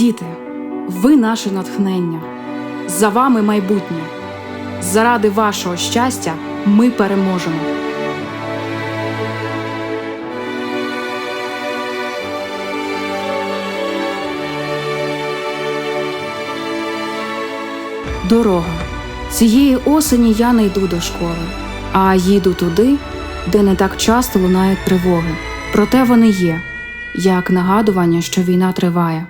Діти, ви наше натхнення. За вами майбутнє. Заради вашого щастя ми переможемо. Дорога. Цієї осені я не йду до школи, а їду туди, де не так часто лунають тривоги. Проте вони є, як нагадування, що війна триває.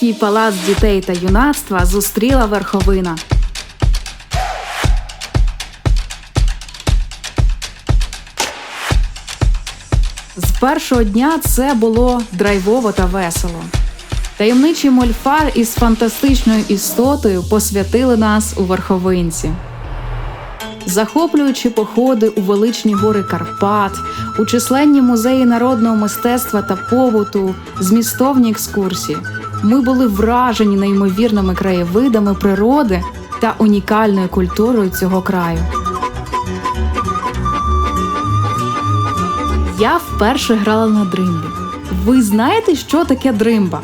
Київський палац дітей та юнацтва зустріла верховина. З першого дня це було драйвово та весело. Таємничий мольфар із фантастичною істотою посвятили нас у верховинці. Захоплюючи походи у величні гори Карпат, у численні музеї народного мистецтва та побуту, змістовні екскурсії, ми були вражені неймовірними краєвидами природи та унікальною культурою цього краю. Я вперше грала на дримбі. Ви знаєте, що таке дримба?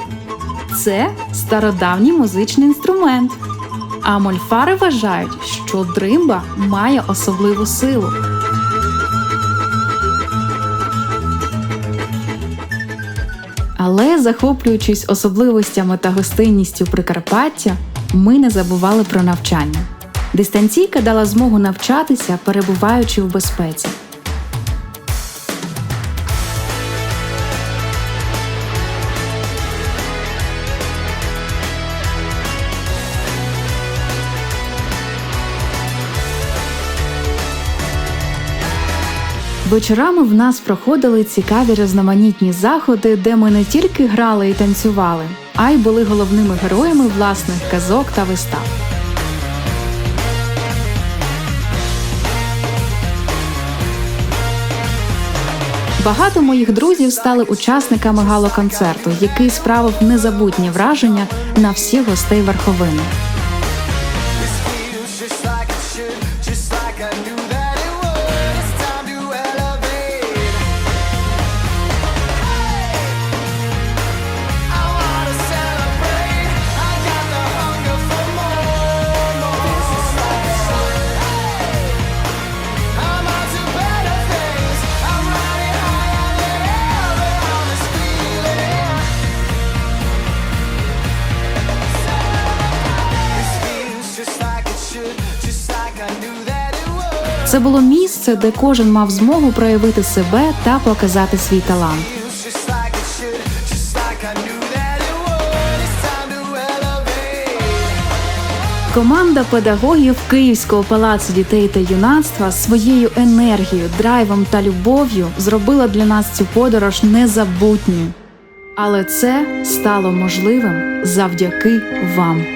Це стародавній музичний інструмент. А мольфари вважають, що дримба має особливу силу. Але, захоплюючись особливостями та гостинністю Прикарпаття, ми не забували про навчання. Дистанційка дала змогу навчатися, перебуваючи в безпеці. Вечорами в нас проходили цікаві різноманітні заходи, де ми не тільки грали і танцювали, а й були головними героями власних казок та вистав. Багато моїх друзів стали учасниками галоконцерту, який справив незабутні враження на всіх гостей верховини. Це було місце, де кожен мав змогу проявити себе та показати свій талант. Команда педагогів Київського палацу дітей та юнацтва своєю енергією, драйвом та любов'ю зробила для нас цю подорож незабутньою. Але це стало можливим завдяки вам.